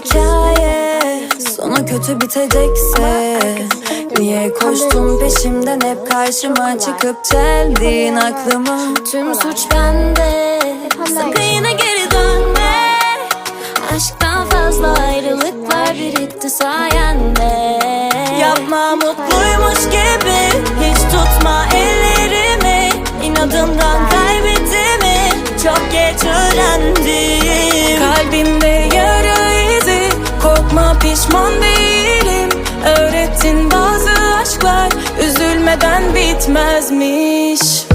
hikaye. Sonu kötü bitecekse Niye koştun peşimden? Hep karşıma çıkıp çeldin aklımı. Tüm suç bende. Sakın yine geri dönme. Aşktan fazla ayrılıklar biritti sayende. Yapma mutluymuş gibi pişman değilim Öğrettin bazı aşklar Üzülmeden bitmez mi?